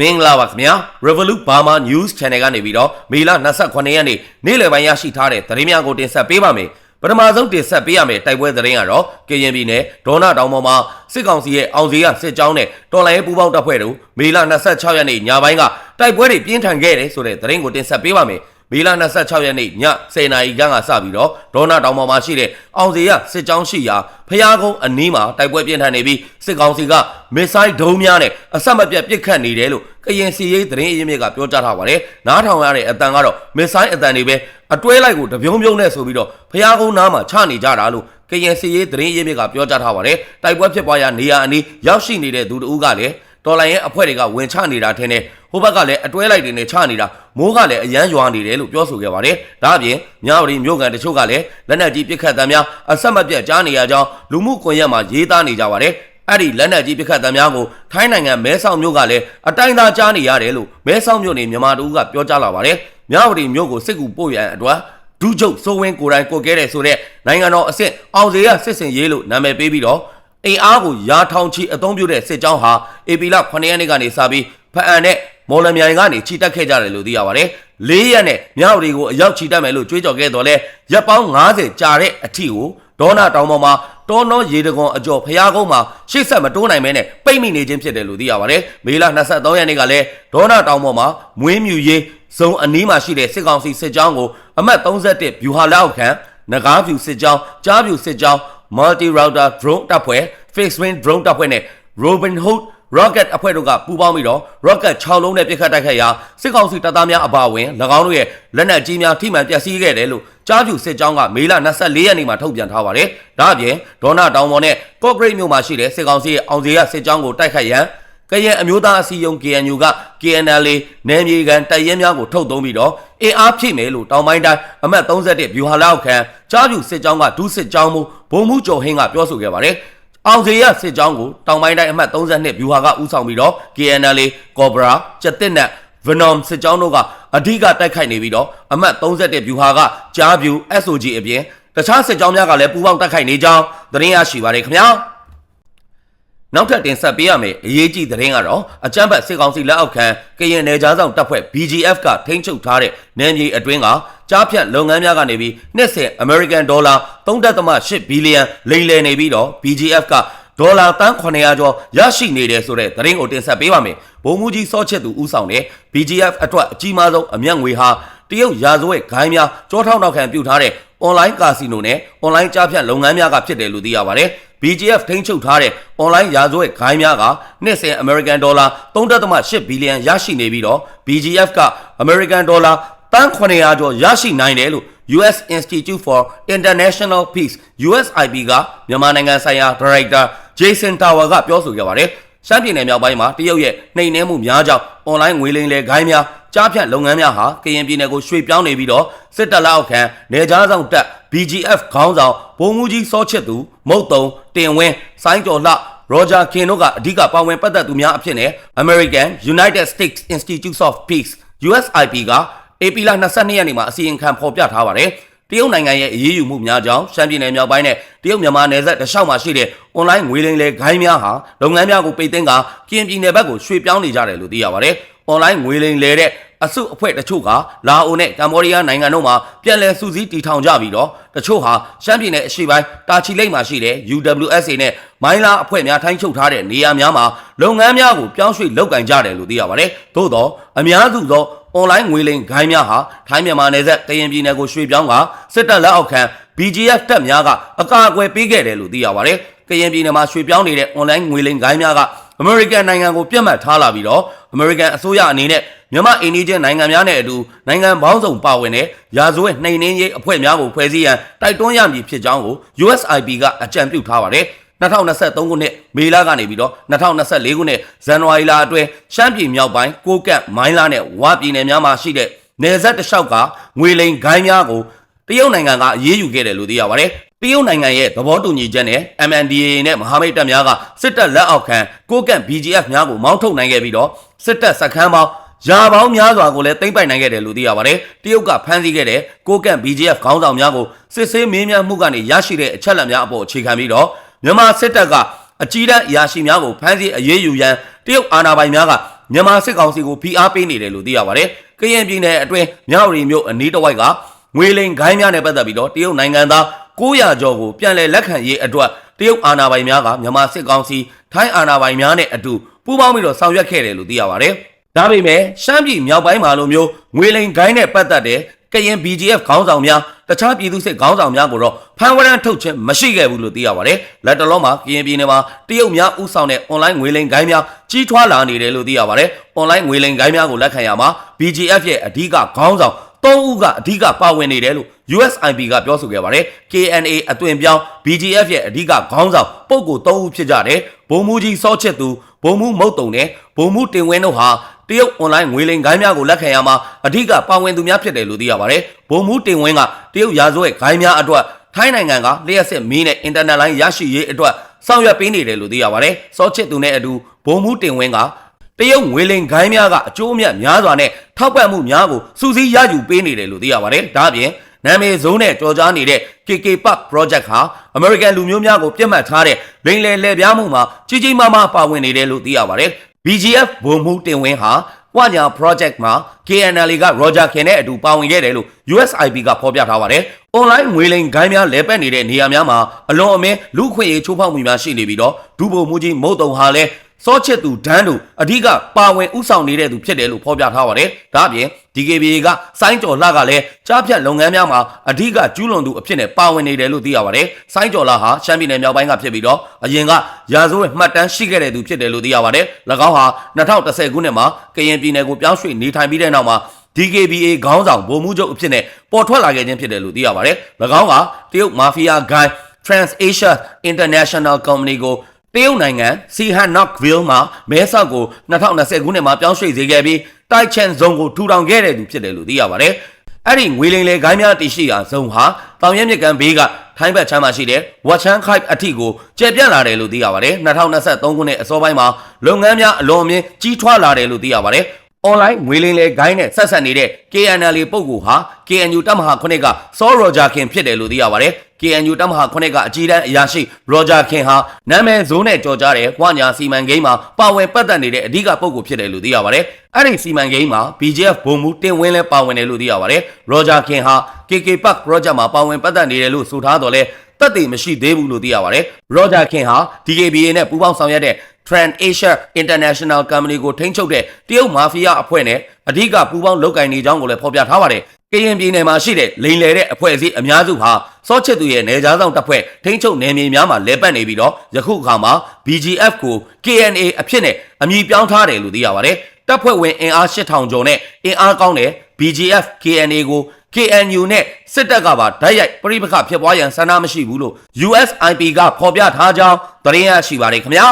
မင်္ဂလာပါခင်ဗျာ Revolut Burma News Channel ကနေပြီးတော့မေလ28ရက်နေ့နေ့လယ်ပိုင်းရရှိထားတဲ့သတင်းများကိုတင်ဆက်ပေးပါမယ်ပထမဆုံးတင်ဆက်ပေးရမယ့်တိုက်ပွဲသတင်းကတော့ကရင်ပြည်နယ်ဒေါနာတောင်ပေါ်မှာစစ်ကောင်စီရဲ့အောင်စီရစစ်ကြောင်းနဲ့တော်လိုင်းရေးပူးပေါင်းတပ်ဖွဲ့တို့မေလ26ရက်နေ့ညပိုင်းကတိုက်ပွဲတွေပြင်းထန်ခဲ့တယ်ဆိုတဲ့သတင်းကိုတင်ဆက်ပေးပါမယ် မေလ26ရက်နေ့ည10:00နာရီခန့်ကစပြီးတော့ဒေါနာတောင်ပေါ်မှာရှိတဲ့အောင်စီရစစ်ကြောင်းရှိရာဖျားကုန်းအနီးမှာတိုက်ပွဲပြင်းထန်နေပြီးစစ်ကောင်စီကမစ်ဆိုင်းဒုံးများနဲ့အဆက်မပြတ်ပစ်ခတ်နေတယ်လို့ကရင်စီရေးသတင်းအရင်းမြစ်ကပြောကြားထားပါတယ်။နားထောင်ရတဲ့အတန်ကတော့မစ်ဆိုင်းအတန်တွေပဲအတွဲလိုက်ကိုတပြုံးပြုံးနဲ့ဆိုပြီးတော့ဖျားကုန်းနားမှာချနေကြတာလို့ကရင်စီရေးသတင်းအရင်းမြစ်ကပြောကြားထားပါတယ်။တိုက်ပွဲဖြစ်ပွားရာနေရာအနီးရောက်ရှိနေတဲ့သူတို့ကလည်း တော်လိုင်းရဲ့အဖွဲ့တွေကဝင်ချနေတာထင်တယ်ဟိုဘက်ကလည်းအတွဲလိုက်တွေနဲ့ချနေတာမိုးကလည်းအရန်ရွာနေတယ်လို့ပြောဆိုခဲ့ပါတယ်ဒါအပြင်မြဝတီမြို့ကန်တချို့ကလည်းလက်နက်ကြီးပစ်ခတ်တမ်းများအဆက်မပြတ်ကြားနေရကြောင်းလူမှုကွန်ရက်မှာရေးသားနေကြပါတယ်အဲ့ဒီလက်နက်ကြီးပစ်ခတ်တမ်းများကိုထိုင်းနိုင်ငံမဲဆောက်မြို့ကလည်းအတိုင်းသားကြားနေရတယ်လို့မဲဆောက်မြို့နေမြန်မာတူကပြောကြားလာပါတယ်မြဝတီမြို့ကိုစစ်ကူပို့ရန်အတွက်ဒုချုပ်စိုးဝင်းကိုယ်တိုင်ကိုကဲတယ်ဆိုတဲ့နိုင်ငံတော်အဆင့်အောင်စေရစစ်စင်ရေးလို့နာမည်ပေးပြီးတော့ အင်အားကိုရာထောင်ချီအသုံးပြုတဲ့စစ်ကြောင်းဟာအေပီလ9ရက်နေ့ကနေစပြီးဖအံနဲ့မော်လမြိုင်ကနေချီတက်ခဲ့ကြတယ်လို့သိရပါတယ်။၄ရက်နဲ့မြောက်တွေကိုအရောက်ချီတက်မယ်လို့ကြွေးကြော်ခဲ့တော့လဲရက်ပေါင်း90ကြာတဲ့အထီကိုဒေါနာတောင်ပေါ်မှာတောနောရေတကွန်အကျော်ဖျားကုန်းမှာရှေ့ဆက်မတိုးနိုင်မဲနဲ့ပိတ်မိနေခြင်းဖြစ်တယ်လို့သိရပါတယ်။မေလ23ရက်နေ့ကလည်းဒေါနာတောင်ပေါ်မှာမွေးမြူရေးဇုံအနီးမှာရှိတဲ့စစ်ကောင်စီစစ်ကြောင်းကိုအမှတ်31ဗျူဟာလက်အောက်ခံနဂါးဖြူစစ်ကြောင်းကြားဖြူစစ်ကြောင်း multi router drone တပ်ဖွဲ့ fixed wing drone တပ်ဖွဲ့နဲ့ Robin Hood rocket အဖွဲ့တို့ကပူးပေါင်းပြီးတော့ rocket 6လုံးနဲ့ပစ်ခတ်တိုက်ခိုက်ရာစစ်ကောင်စီတပ်သားများအပါအဝင်၎င်းတို့ရဲ့လက်နက်ကြီးများထိမှန်ပျက်စီးခဲ့တယ်လို့ကြားဖြူစစ်ကြောင်းကမေလ24ရက်နေ့မှာထုတ်ပြန်ထားပါတယ်။ဒါအပြင်ဒေါနာတောင်ပေါ်နဲ့ကော့ဂရိတ်မြို့မှာရှိတဲ့စစ်ကောင်စီရဲ့အောင်စီရစစ်ကြောင်းကိုတိုက်ခိုက်ရန်ကရင်အမျိုးသားအစည်းအရုံး KNU က KNLA နယ်မြေကန်တိုက်ရဲများကိုထုတ်သုံးပြီးတော့အင်အားဖြည့်မယ်လို့တောင်ပိုင်းတိုင်းအမှတ်31ဗျူဟာလောက်ခံကြားပြူစစ်ကြောင်းကဒုစစ်ကြောင်းမှု ဘုံမှုကျော်ဟင်းကပြောဆိုခဲ့ပါတယ်။အောင်စေရစစ်ကြောင်းကိုတောင်ပိုင်းတိုင်းအမှတ်32ဗျူဟာကဦးဆောင်ပြီးတော့ KNLA Cobra ကျက်တစ်နဲ့ Venom စစ်ကြောင်းတို့ကအဓိကတိုက်ခိုက်နေပြီးတော့အမှတ်31ဗျူဟာကကြားပြူ SOG အပြင်တခြားစစ်ကြောင်းများကလည်းပူးပေါင်းတိုက်ခိုက်နေကြောင်းသတင်းရရှိပါတယ်ခင်ဗျာ။နောက်ထပ်တင်ဆက်ပေးရမယ့်အရေးကြီးသတင်းကတော့အကြမ်းဖက်စစ်ကောင်စီလက်အောက်ခံကရင်နယ်ကြားဆောင်တပ်ဖွဲ့ BGF ကထိန်းချုပ်ထားတဲ့နယ်မြေအတွင်းက ကြားဖြတ်လုပ်ငန်းများကနေပြီးနှစ်စဉ် American Dollar 3.8ဘီလီယံလိမ်လည်နေပြီးတော့ BGF ကဒေါ်လာတန်း900ကျော်ရရှိနေတယ်ဆိုတဲ့သတင်းကိုတင်ဆက်ပေးပါမယ်။ဗိုလ်မှူးကြီးစောချစ်သူဦးဆောင်တဲ့ BGF အတွက်အကြီးမားဆုံးအမျက်ငွေဟာတရုတ်ရာဇဝတ်ဂိုင်းများကြောထောက်နောက်ခံပြုထားတဲ့ online ကာစီနိုနဲ့ online ကြားဖြတ်လုပ်ငန်းများကဖြစ်တယ်လို့သိရပါတယ်။ BGF ထိန်းချုပ်ထားတဲ့ online ရာဇဝတ်ဂိုင်းများကနှစ်စဉ် American Dollar 3.8ဘီလီယံရရှိနေပြီးတော့ BGF က American Dollar တန်း900ကျော်ရရှိနိုင်တယ်လို့ US Institute for International Peace USIP ကမြန်မာနိုင်ငံဆိုင်ရာ Director Jason Tower ကပြောဆိုခဲ့ပါတယ်။ရှမ်းပြည်နယ်မြောက်ပိုင်းမှာတရုတ်ရဲ့နှိမ်နင်းမှုများကြောင့် online ငွေလိမ်လည်ဂိုင်းများကြားဖြတ်လုပ်ငန်းများဟာကရင်ပြည်နယ်ကိုရွှေ့ပြောင်းနေပြီးတော့စစ်တပ်လက်အောက်ခံနေကြားဆောင်တပ် BGF ခေါင်းဆောင်ဘုံမူကြီးစောချစ်သူမုတ်တုံတင်ဝင်းစိုင်းကျော်လှရောဂျာခင်တို့ကအဓိကပါဝင်ပတ်သက်သူများအဖြစ်နဲ့ American United States Institute of Peace USIP က AP လ22ရက်နေ့မှာအစီရင်ခံဖော်ပြထားပါတယ်တရုတ်နိုင်ငံရဲ့အရေးယူမှုများကြောင့်ရှမ်းပြည်နယ်မြောက်ပိုင်းနဲ့တရုတ်မြန်မာနယ်စပ်တလျှောက်မှာရှိတဲ့ online ငွေလိမ်လေဂိုင်းများဟာလုပ်ငန်းများကိုပိတ်သိမ်းကကရင်ပြည်နယ်ဘက်ကိုရွှေ့ပြောင်းနေကြတယ်လို့သိရပါတယ်။ online ငွေလိမ်လေတဲ့ အစုအဖွဲ့တချို့ကလာအိုနဲ့ကမ္ဘောဒီးယားနိုင်ငံတို့မှာပြန်လည်စုစည်းတည်ထောင်ကြပြီးတော့တချို့ဟာရှမ်းပြည်နယ်အရှေ့ပိုင်းတာချီလိတ်မှာရှိတဲ့ UWSA နဲ့မိုင်းလာအဖွဲ့များထိုင်းချုပ်ထားတဲ့နေရာများမှာလုပ်ငန်းများကိုပြောင်းရွှေ့လုပ်ကင်ကြတယ်လို့သိရပါတယ်။သို့တော့အများစုသော online ငွေလိမ်ဂိုင်းများဟာထိုင်းမြန်မာနယ်စပ်ကရင်ပြည်နယ်ကိုရွှေ့ပြောင်းကစစ်တပ်လက်အောက်ခံ BGF တပ်များကအကာအကွယ်ပေးခဲ့တယ်လို့သိရပါတယ်။ကရင်ပြည်နယ်မှာရွှေ့ပြောင်းနေတဲ့ online ငွေလိမ်ဂိုင်းများက အမေရိကန်နိုင်ငံကိုပြတ်မှတ်ထားလာပြီးတော့အမေရိကန်အစိုးရအနေနဲ့မြန်မာအိန္ဒိချင်းနိုင်ငံများနဲ့အတူနိုင်ငံပေါင်းစုံပါဝင်တဲ့ရာဇဝတ်နှိမ်နင်းရေးအဖွဲ့များကိုဖွဲ့စည်းရန်တိုက်တွန်းရမည်ဖြစ်ကြောင်းကို USIP ကအကြံပြုထားပါတယ်။2023ခုနှစ်မေလကနေပြီးတော့2024ခုနှစ်ဇန်နဝါရီလအတွင်းရှမ်းပြည်မြောက်ပိုင်းကိုကတ်မိုင်းလာနဲ့ဝါပြည်နယ်များမှာရှိတဲ့နယ်စပ်တလျှောက်ကငွေလိမ်ဂိုင်းများကိုတရုတ်နိုင်ငံကအေးအေးယူခဲ့တယ်လို့သိရပါတယ်။ တရုတ်နိုင်ငံရဲ့သဘောတူညီချက်နဲ့ MNDAA နဲ့မဟာမိတ်တပ်များကစစ်တပ်လက်အောက်ခံကိုကန့် BGF များကိုမောင်းထုတ်နိုင်ခဲ့ပြီးတော့စစ်တပ်စခန်းပေါင်းရာပေါင်းများစွာကိုလည်းသိမ့်ပိုက်နိုင်ခဲ့တယ်လို့သိရပါတယ်။တရုတ်ကဖမ်းဆီးခဲ့တဲ့ကိုကန့် BGF ခေါင်းဆောင်များကိုစစ်ဆေးမေးမြန်းမှုကနေရရှိတဲ့အချက်အလက်များအပေါ်အခြေခံပြီးတော့မြန်မာစစ်တပ်ကအကြီးတန်းအရာရှိများကိုဖမ်းဆီးအရေးယူရန်တရုတ်အာဏာပိုင်များကမြန်မာစစ်ကောင်စီကိုဖိအားပေးနေတယ်လို့သိရပါတယ်။ကရင်ပြည်နယ်အတွင်းမြောက်ရီမြို့အနီးတစ်ဝိုက်ကငွေလိန်ဂိုင်းများနဲ့ပတ်သက်ပြီးတော့တရုတ်နိုင်ငံသား 900ကျော်ကိုပြန်လည်လက်ခံရေးအတွက်တရုတ်အာဏာပိုင်များကမြန်မာစစ်ကောင်စီထိုင်းအာဏာပိုင်များနဲ့အတူပူးပေါင်းပြီးတော့ဆောင်ရွက်ခဲ့တယ်လို့သိရပါတယ်။ဒါပေမဲ့ရှမ်းပြည်မြောက်ပိုင်းမှာလိုမျိုးငွေလိန်ဂိုင်းနဲ့ပတ်သက်တဲ့ကရင် BGF ခေါင်းဆောင်များတခြားပြည်သူစစ်ခေါင်းဆောင်များကိုတော့ဖမ်းဝရမ်းထုတ်ခြင်းမရှိခဲ့ဘူးလို့သိရပါတယ်။လက်တလုံးမှာကရင်ပြည်နယ်မှာတရုတ်များဥဆောင်တဲ့ online ငွေလိမ်ဂိုင်းများကြီးထွားလာနေတယ်လို့သိရပါတယ်။ online ငွေလိမ်ဂိုင်းများကိုလက်ခံရမှာ BGF ရဲ့အဓိကခေါင်းဆောင် သုံးဦးကအဓိကပါဝင်နေတယ်လို့ USIP ကပြောဆိုခဲ့ပါတယ်။ KNA အသွင်ပြောင်း BGF ရဲ့အဓိကခေါင်းဆောင်ပုဂ္ဂိုလ်သုံးဦးဖြစ်ကြတယ်။ဘုံမူကြီးစောချစ်သူဘုံမူမုတ်တုံနဲ့ဘုံမူတင်ဝင်းတို့ဟာတရုတ် online ငွေလိမ်ဂိုင်းများကိုလက်ခံရမှာအဓိကပါဝင်သူများဖြစ်တယ်လို့သိရပါတယ်။ဘုံမူတင်ဝင်းကတရုတ်ရာဇဝတ်ဂိုင်းများအတွက်ထိုင်းနိုင်ငံကလျှက်စစ်မီးနဲ့အင်တာနက်လိုင်းရရှိရေးအတွက်ဆောင်ရွက်ပေးနေတယ်လို့သိရပါတယ်။စောချစ်သူနဲ့အတူဘုံမူတင်ဝင်းက တရုတ်ငွေလိမ်ဂိုင်းများကအကျိုးအမြတ်များစွာနဲ့ထောက်ပံ့မှုများကိုစူးစီးရယူပေးနေတယ်လို့သိရပါတယ်။ဒါ့အပြင်နာမည်ဇုံးနဲ့ကြော်ကြားနေတဲ့ KK Park Project ဟာ American လူမျိုးများကိုပြတ်မှတ်ထားတဲ့လိမ်လည်လှည့်ပြားမှုမှာကြီးကြီးမားမားပါဝင်နေတယ်လို့သိရပါတယ်။ BGF ဘုံမှုတင်ဝင်းဟာဝညာ project မှာ KNL က Roger Ken နဲ့အတူပါဝင်ခဲ့တယ်လို့ USIP ကဖော်ပြထားပါတယ်။ online ငွေလိမ်ဂိုင်းများလဲပတ်နေတဲ့နေရာများမှာအလွန်အမင်းလူခွင့်ရေးချိုးဖောက်မှုများရှိနေပြီးတော့ဒုဗိုလ်မှူးကြီးမုတ်တုံဟာလည်း စောချစ်သူဒန်းတို့အဓိကပါဝင်ဥဆောင်နေတဲ့သူဖြစ်တယ်လို့ဖော်ပြထားပါတယ်။ဒါ့အပြင် DKBA ကစိုင်းကျော်လှကလည်းကြားဖြတ်လုပ်ငန်းများမှာအဓိကကျူးလွန်သူအဖြစ်နဲ့ပါဝင်နေတယ်လို့သိရပါတယ်။စိုင်းကျော်လှဟာရှမ်းပြည်နယ်မြောက်ပိုင်းကဖြစ်ပြီးတော့အရင်ကရာဇဝတ်မှတ်တမ်းရှိခဲ့တဲ့သူဖြစ်တယ်လို့သိရပါတယ်။၎င်းဟာ2010ခုနှစ်မှာကရင်ပြည်နယ်ကိုပြောင်းရွှေ့နေထိုင်ပြီးတဲ့နောက်မှာ DKBA ခေါင်းဆောင်ဗိုလ်မှူးချုပ်အဖြစ်နဲ့ပေါ်ထွက်လာခဲ့ခြင်းဖြစ်တယ်လို့သိရပါတယ်။၎င်းကတရုတ်မာဖီးယားဂိုင်း TransAsia International Company ကို တရုတ်နိုင်ငံစီဟန်နော့ဗီလ်မှာမဲဆောက်ကို2020ခုနှစ်မှာပြောင်းရွှေ့စေခဲ့ပြီးတိုက်ချန်ဇုံကိုထူထောင်ခဲ့တဲ့သူဖြစ်တယ်လို့သိရပါတယ်။အဲ့ဒီငွေလိမ်လေဂိုင်းများတည်ရှိရာဇုံဟာတောင်ရဲမြစ်ကမ်းဘေးကထိုင်းဘက်ချမ်းမှာရှိတဲ့ဝက်ချန်ခိုက်အထိကိုကျယ်ပြန့်လာတယ်လို့သိရပါတယ်။2023ခုနှစ်အစောပိုင်းမှာလုပ်ငန်းများအလွန်အမင်းကြီးထွားလာတယ်လို့သိရပါတယ်။ online ငွေလိမ်လေဂိုင်းနဲ့ဆက်ဆက်နေတဲ့ KNL ပုဂ္ဂိုလ်ဟာ KNU တပ်မဟာ9ကစောရော်ဂျာခင်ဖြစ်တယ်လို့သိရပါတယ်။ KNU တပ်မဟာ9ကအကြီးတန်းအရာရှိရော်ဂျာခင်ဟာနာမည်ဇိုးနဲ့ကြော်ကြားတဲ့ဝါညာစီမံကိန်းမှာပါဝင်ပတ်သက်နေတဲ့အဓိကပုဂ္ဂိုလ်ဖြစ်တယ်လို့သိရပါတယ်။အဲ့ဒီစီမံကိန်းမှာ BGF ဘုံမူတင်ဝင်းလဲပါဝင်တယ်လို့သိရပါတယ်။ရော်ဂျာခင်ဟာ KK Park project မှာပါဝင်ပတ်သက်နေတယ်လို့ဆိုထားတော့လဲ တက်တည်မရှိသေးဘူးလို့သိရပါတယ်။ရော်ဂျာခင်ဟာ DKBA နဲ့ပူးပေါင်းဆောင်ရွက်တဲ့ TransAsia International Company ကိုထိန်းချုပ်တဲ့တရုတ်မာဖီးယားအဖွဲ့နဲ့အဓိကပူးပေါင်းလုပ်ကိုင်နေကြောင်းကိုလည်းဖော်ပြထားပါတယ်။ကရင်ပြည်နယ်မှာရှိတဲ့လိန်လယ်တဲ့အဖွဲ့အစည်းအများစုဟာစောချစ်သူရဲ့နယ်ခြားဆောင်တပ်ဖွဲ့ထိန်းချုပ်နယ်မြေများမှာလဲပတ်နေပြီးတော့ယခုအခါမှာ BGF ကို KNA အဖြစ်နဲ့အမည်ပြောင်းထားတယ်လို့သိရပါတယ်။တပ်ဖွဲ့ဝင်အင်အား8000ကျော်နဲ့အင်အားကောင်းတဲ့ BGF KNA ကို KNU နဲ့စစ်တပ်ကပါဓာတ်ရိုက်ပြိပခဖြစ်ပွားရန်ဆန္ဒမရှိဘူးလို့ USIP ကဖော်ပြထားကြောင်းသတင်းရရှိပါတယ်ခင်ဗျာ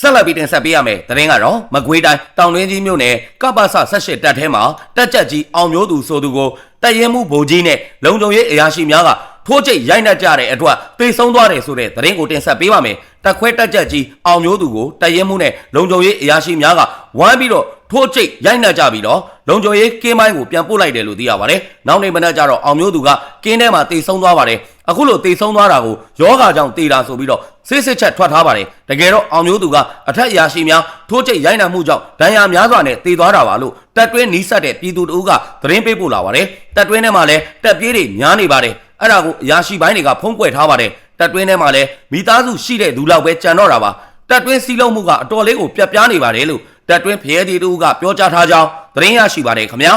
ဆက်လက်ပြီးတင်ဆက်ပေးရမယ်သတင်းကတော့မကွေးတိုင်းတောင်တွင်းကြီးမြို့နယ်ကပ္ပဆ18တပ်ထဲမှာတက်ကြက်ကြီးအောင်မျိုးသူဆိုသူကိုတပ်ရဲမှုဗိုလ်ကြီးနဲ့လုံခြုံရေးအရာရှိများကထိုးကျိတ်ရိုက်နှက်ကြတဲ့အတွက်တေဆုံးသွားတယ်ဆိုတဲ့သတင်းကိုတင်ဆက်ပေးပါမယ်တက်ခွဲတက်ကြက်ကြီးအောင်မျိုးသူကိုတပ်ရဲမှုနဲ့လုံခြုံရေးအရာရှိများကဝိုင်းပြီးတော့ ထိုးကျိတ်ရိုက်နှက်ကြပြီးတော့လုံခြုံရေးကင်းပိုင်းကိုပြန်ပို့လိုက်တယ်လို့သိရပါတယ်နောက်နေ့မနက်ကျတော့အောင်မျိုးသူကကင်းထဲမှာတေဆုံးသွားပါတယ်အခုလိုတေဆုံးသွားတာကိုယောဂါကြောင့်တေတာဆိုပြီးတော့စစ်စစ်ချက်ထွက်ထားပါတယ်တကယ်တော့အောင်မျိုးသူကအထက်အရာရှိများထိုးကျိတ်ရိုက်နှက်မှုကြောင့်ဒဏ်ရာများစွာနဲ့တေသွားတာပါလို့တက်တွင်းနီးစပ်တဲ့ပြည်သူတို့ကသတင်းပေးပို့လာပါတယ်တက်တွင်းထဲမှာလည်းတက်ပြေးတွေများနေပါတယ်အဲ့ဒါကိုအရာရှိပိုင်းတွေကဖုံးကွယ်ထားပါတယ်တက်တွင်းထဲမှာလည်းမိသားစုရှိတဲ့လူလောက်ပဲကြံတော့တာပါတက်တွင်းစီးလုံးမှုကအတော်လေးကိုပြတ်ပြားနေပါတယ်လို့ တက်တွင်းဖရဲတီတို့ကပြောကြားထားကြောင်းသတင်းရရှိပါတယ်ခင်ဗျာ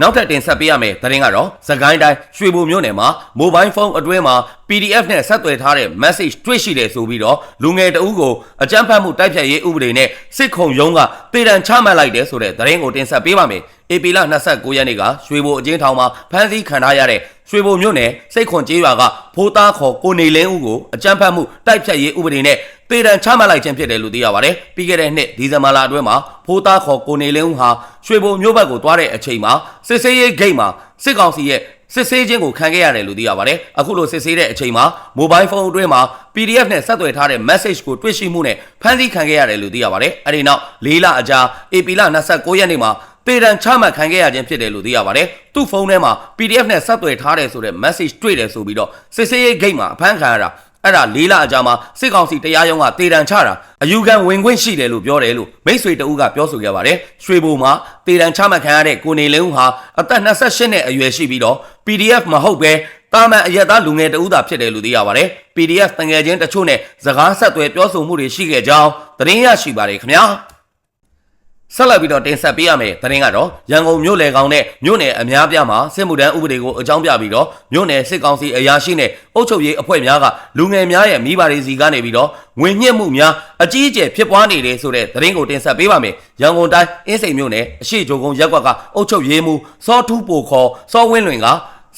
နောက်ထပ်တင်ဆက်ပေးရမယ့်သတင်းကတော့သကိုင်းတိုင်းရွှေဘိုမြို့နယ်မှာမိုဘိုင်းဖုန်းအတွင်းမှာ PDF နဲ့ဆက်သွယ်ထားတဲ့ message တွေ့ရှိတယ်ဆိုပြီးတော့လူငယ်တအုပ်ကိုအကြမ်းဖက်မှုတိုက်ဖြတ်ရေးဥပဒေနဲ့စစ်ခုံရုံးကတေတံချမှတ်လိုက်တယ်ဆိုတဲ့သတင်းကိုတင်ဆက်ပေးပါမယ်။ AP လ29ရက်နေ့ကရွှေဘိုအကျဉ်းထောင်မှာဖမ်းဆီးခံထားရတဲ့ရွှေဘိုမြို့နယ်စိတ်ခွန်ကျေးရွာကဖိုးသားခေါ်ကိုနေလင်းဦးကိုအကြမ်းဖက်မှုတိုက်ဖြတ်ရေးဥပဒေနဲ့တေတံချမှတ်လိုက်ခြင်းဖြစ်တယ်လို့သိရပါတယ်။ပြီးခဲ့တဲ့နှစ်ဒီဇင်ဘာလအတွင်းမှာဖိုးသားခေါ်ကိုနေလင်းဦးဟာရွှေဘိုမြို့ဘက်ကိုသွားတဲ့အချိန်မှာစစ်စေးရေးဂိတ်မှာစစ်ကောင်စီရဲ့စစ်ဆေးခြင်းကိုခံခဲ့ရတယ်လို့သိရပါတယ်။အခုလိုစစ်ဆေးတဲ့အချိန်မှာမိုဘိုင်းဖုန်းအတွင်းမှာ PDF နဲ့ဆက်သွယ်ထားတဲ့ message ကိုတွေ့ရှိမှုနဲ့ဖမ်းဆီးခံခဲ့ရတယ်လို့သိရပါတယ်။အဲဒီနောက်၄လအကြာ AP လ29ရက်နေ့မှာ ပေတံချမှတ်ခံခဲ့ရခြင်းဖြစ်တယ်လို့သိရပါတယ်။သူ့ဖုန်းထဲမှာ PDF နဲ့ဆက်သွယ်ထားတယ်ဆိုတဲ့ message တွေ့တယ်ဆိုပြီးတော့စစ်ဆေးရေးဂိတ်မှာအဖမ်းခံရတာအဲ့ဒါလေးလအကြာမှာစစ်ကောင်စီတရားရုံးကတေတံချတာအယူခံဝင်ခွင့်ရှိတယ်လို့ပြောတယ်လို့မိတ်ဆွေတဦးကပြောဆိုခဲ့ပါတယ်ရွှေဘိုမှာတေတံချမှတ်ခံရတဲ့ကိုနေလင်းဦးဟာအသက်28နှစ်အရွယ်ရှိပြီးတော့ PDF မဟုတ်ပဲတာမန်အရက်သားလူငယ်တဦးသာဖြစ်တယ်လို့သိရပါတယ်။ PDF တငယ်ချင်းတချို့နဲ့စကားဆက်သွယ်ပြောဆိုမှုတွေရှိခဲ့ကြောင်းသတင်းရရှိပါတယ်ခင်ဗျာ။ ဆက်လက်ပြီးတော့တင်ဆက်ပေးရမယ်သတင်းကတော့ရန်ကုန်မြို့လေကောင်နဲ့မြို့နယ်အများပြားမှာစစ်မှုထမ်းဥပဒေကိုအကြောင်းပြပြီးတော့မြို့နယ်စစ်ကောင်စီအရာရှိနဲ့အုပ်ချုပ်ရေးအဖွဲ့များကလူငယ်များရဲ့မိဘတွေစီကနေပြီးတော့ငွေညှစ်မှုများအကြီးအကျယ်ဖြစ်ပွားနေတယ်ဆိုတဲ့သတင်းကိုတင်ဆက်ပေးပါမယ်ရန်ကုန်တိုင်းအင်းစိန်မြို့နယ်အရှိဂျိုကုန်းရက်ကွက်ကအုပ်ချုပ်ရေးမှူးစောထူးပိုခေါ်စောဝင်းလွင်က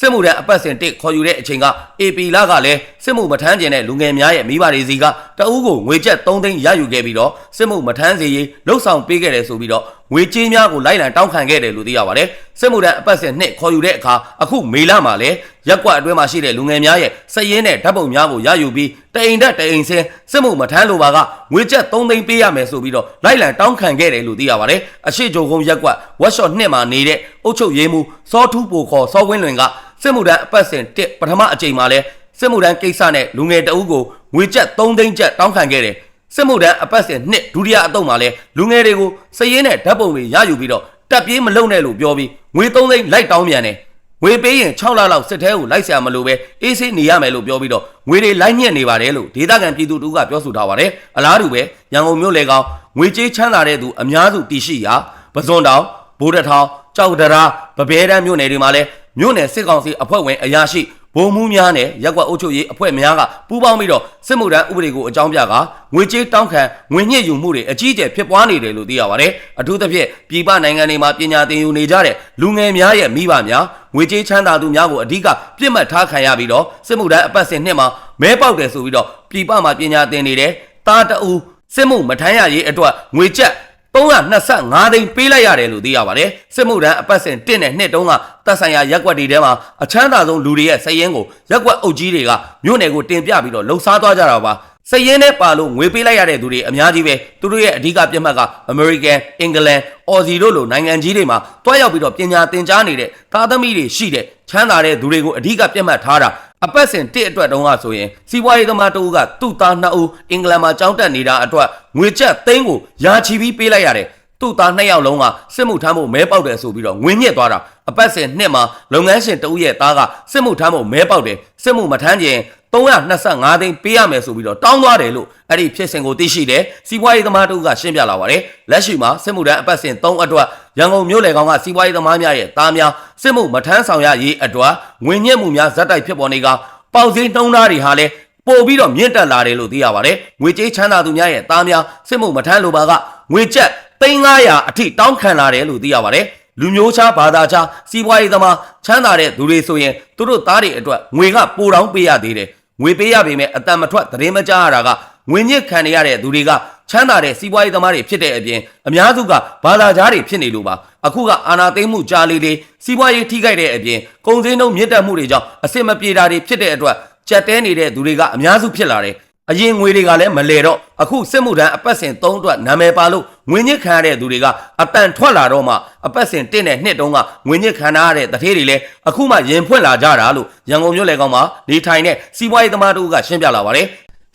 စစ်မှုထမ်းအပတ်စဉ်တစ်ခေါ်ယူတဲ့အချိန်က AP လကလည်းစစ်မှုမထမ်းကျင်တဲ့လူငယ်များရဲ့မိဘတွေစီကတအူးကိုငွေကျပ်3သိန်းရယူခဲ့ပြီးတော့စစ်မှုမထမ်းစေရေးလှုပ်ဆောင်ပေးခဲ့တယ်ဆိုပြီးတော့ငွေကြေးများကိုလိုက်လံတောင်းခံခဲ့တယ်လို့သိရပါတယ်စစ်မှုထမ်းအပတ်စဉ်နှစ်ခေါ်ယူတဲ့အခါအခုမေလမှာလည်းရက်ကွက်အတွင်းမှာရှိတဲ့လူငယ်များရဲ့စည်ရင်းနဲ့ဓာတ်ပုံများကိုရယူပြီးတအိမ်တက်တအိမ်ဆင်းစစ်မှုမထမ်းလိုပါကငွေကျပ်3သိန်းပေးရမယ်ဆိုပြီးတော့လိုက်လံတောင်းခံခဲ့တယ်လို့သိရပါတယ်အရှိဂျိုကုန်းရက်ကွက်ဝက်ရှော့နှစ်မှာနေတဲ့အုပ်ချုပ်ရေးမှူးစောထူးပိုခေါ်စောဝင်းလွင်က စစ်မှုထမ်းအပတ်စဉ်တစ်ပထမအကြိမ်မှာလဲစစ်မှုထမ်းကိစ္စနဲ့လူငယ်တအုပ်ကိုငွေကျပ်3သိန်းကျပ်တောင်းခံခဲ့တယ်စစ်မှုထမ်းအပတ်စဉ်နှစ်ဒုတိယအတုံးမှာလဲလူငယ်တွေကိုစည်ရင်းနဲ့ဓာတ်ပုံတွေရယူပြီးတော့တက်ပြေးမလုံနဲ့လို့ပြောပြီးငွေ3သိန်းလိုက်တောင်းပြန်တယ်ငွေပေးရင်6လလောက်စစ်ထဲကိုလိုက်ဆရာမလို့ပဲအေးဆေးနေရမယ်လို့ပြောပြီးတော့ငွေတွေလိုက်ညက်နေပါတယ်လို့ဒေသခံပြည်သူတို့ကပြောဆိုထားပါတယ်အလားတူပဲရန်ကုန်မြို့လေကောင်ငွေကြေးချမ်းသာတဲ့သူအများစုတည်ရှိရာပဇွန်တောင်ဘိုးတထောင်ကြောက်တရာပပဲတန်းမြို့နယ်တွေမှာလဲ မြို့နယ်စစ်ကောင်စီအဖွဲ့ဝင်အရာရှိဗိုလ်မှူးများနဲ့ရက်ကွက်အုပ်ချုပ်ရေးအဖွဲ့များကပူးပေါင်းပြီးတော့စစ်မှုထမ်းဥပဒေကိုအကြောင်းပြကငွေကြေးတောင်းခံငွေညှစ်ယူမှုတွေအကြီးအကျယ်ဖြစ်ပွားနေတယ်လို့သိရပါတယ်။အထူးသဖြင့်ပြည်ပနိုင်ငံတွေမှာပညာသင်ယူနေကြတဲ့လူငယ်များရဲ့မိဘများငွေကြေးချမ်းသာသူများကိုအဓိကပြစ်မှတ်ထားခံရပြီးတော့စစ်မှုထမ်းအပတ်စဉ်နှစ်မှာမဲပေါက်တယ်ဆိုပြီးတော့ပြည်ပမှာပညာသင်နေတဲ့တာတူစစ်မှုမထမ်းရရေးအတွက်ငွေကျပ် 325သိန်းပေးလိုက်ရတယ်လို့သိရပါတယ်စစ်မှုထမ်းအပတ်စဉ်1နဲ့2တုန်းကတပ်ဆိုင်ရာရက်ကွက်တွေထဲမှာအချမ်းသာဆုံးလူတွေရဲ့စည်ရင်းကိုရက်ကွက်အုပ်ကြီးတွေကမြို့နယ်ကိုတင်ပြပြီးတော့လှုပ်ရှားသွားကြတာပါစည်ရင်းနဲ့ပါလို့ငွေပေးလိုက်ရတဲ့သူတွေအများကြီးပဲသူတို့ရဲ့အဓိကပြတ်မှတ်က American, England, Aussie တို့လိုနိုင်ငံကြီးတွေမှာတွားရောက်ပြီးတော့ပညာသင်ကြားနေတဲ့သားသမီးတွေရှိတဲ့ချမ်းသာတဲ့သူတွေကိုအဓိကပြတ်မှတ်ထားတာ အပတ်စဉ်တစ်အတွက်တုန်းကဆိုရင်စီးပွားရေးသမားတဦးကသူ့သားနှစ်ဦးအင်္ဂလန်မှာကျောင်းတက်နေတာအတွက်ငွေကျပ်သိန်းကိုယာချီပြီးပေးလိုက်ရတယ် သူ့သားနှစ်ယောက်လုံးကစစ်မှုထမ်းဖို့မဲပေါက်တယ်ဆိုပြီးတော့ငွေညစ်သွားတာအပတ်စဉ်နှစ်မှာလုပ်ငန်းရှင်တဦးရဲ့သားကစစ်မှုထမ်းဖို့မဲပေါက်တယ်စစ်မှုမထမ်းခြင်း325သိန်းပေးရမယ်ဆိုပြီးတော့တောင်းသွားတယ်လို့အဲ့ဒီဖြစ်စဉ်ကိုသိရှိတယ်စီးပွားရေးသမားတို့ကရှင်းပြလာပါတယ်လက်ရှိမှာစစ်မှုထမ်းအပတ်စဉ်3အတွက်ရန်ကုန်မြို့လေကောင်ကစီးပွားရေးသမားများရဲ့သားများစစ်မှုမထမ်းဆောင်ရရေးအတွက်ငွေညက်မှုများဇက်တိုက်ဖြစ်ပေါ်နေကပေါက်စင်းနှုံးသားတွေဟာလည်းပို့ပြီးတော့မြင့်တက်လာတယ်လို့သိရပါတယ်ငွေကြေးချမ်းသာသူများရဲ့သားများစစ်မှုမထမ်းလိုပါကငွေကျပ် 3900အထိတောင်းခံလာတယ်လို့သိရပါတယ်လူမျိုးခြားဘာသာခြားစီးပွားရေးသမားချမ်းသာတဲ့သူတွေဆိုရင်သူတို့သားတွေအတွက်ငွေကပိုတောင်းပေးရသေးတယ်ငွေပေးရပေမဲ့အတန်မထွက်သတင်းမကြားရတာကငွေညစ်ခံနေရတဲ့သူတွေကချမ်းသာတဲ့စီးပွားရေးသမားတွေဖြစ်တဲ့အပြင်အများစုကဘာသာကြားတွေဖြစ်နေလို့ပါအခုကအာနာသိမ့်မှုကြားလေးလေးစီးပွားရေးထိခိုက်တဲ့အပြင်ကုန်စည်နှုန်းမြင့်တက်မှုတွေကြောင့်အစစ်မပြေတာတွေဖြစ်တဲ့အတွက်ကြက်တဲနေတဲ့သူတွေကအများစုဖြစ်လာတယ် အရင်ငွေတွေကလည်းမလဲတော့အခုစစ်မှုထမ်းအပတ်စဉ်3အတွက်နာမည်ပါလို့ငွေညစ်ခံရတဲ့သူတွေကအတန်ထွက်လာတော့မှအပတ်စဉ်1နဲ့2တုန်းကငွေညစ်ခံရတဲ့တထေးတွေလည်းအခုမှရင်ဖွင့်လာကြတာလို့ရန်ကုန်မြို့လေကောင်မှာနေထိုင်တဲ့စီးပွားရေးသမားတို့ကရှင်းပြလာပါတယ်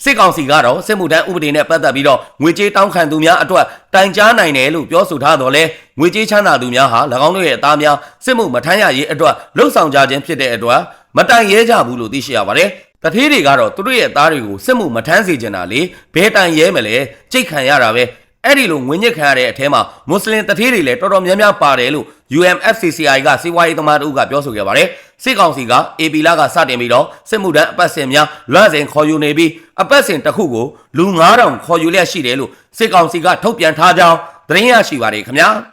စစ်ကောင်စီကတော့စစ်မှုထမ်းဥပဒေနဲ့ပတ်သက်ပြီးတော့ငွေကြေးတောင်းခံသူများအတွက်တိုင်ကြားနိုင်တယ်လို့ပြောဆိုထားတော့လဲငွေကြေးချမ်းသာသူများဟာ၎င်းတို့ရဲ့အသားများစစ်မှုမထမ်းရရေးအတွက်လှုပ်ဆောင်ကြခြင်းဖြစ်တဲ့အတွက်မတိုင်ရဲကြဘူးလို့သိရှိရပါတယ် တထေးတွေကတော့သူတို့ရဲ့သားတွေကိုစစ်မှုမထမ်းစေချင်တာလေဘဲတိုင်ရဲမလဲကြိတ်ခံရတာပဲအဲ့ဒီလိုငွေညစ်ခံရတဲ့အထဲမှာမွတ်စလင်တထေးတွေလည်းတော်တော်များများပါတယ်လို့ UMFCCI ကစီးပွားရေးသမားတို့ကပြောဆိုခဲ့ပါတယ်စစ်ကောင်စီက AP လာကစတင်ပြီးတော့စစ်မှုထမ်းအပတ်စဉ်များလွှမ်းစဉ်ခေါ်ယူနေပြီးအပတ်စဉ်တစ်ခုကိုလူ9000ခေါ်ယူလျက်ရှိတယ်လို့စစ်ကောင်စီကထုတ်ပြန်ထားကြောင်းသတင်းရရှိပါတယ်ခင်ဗျာ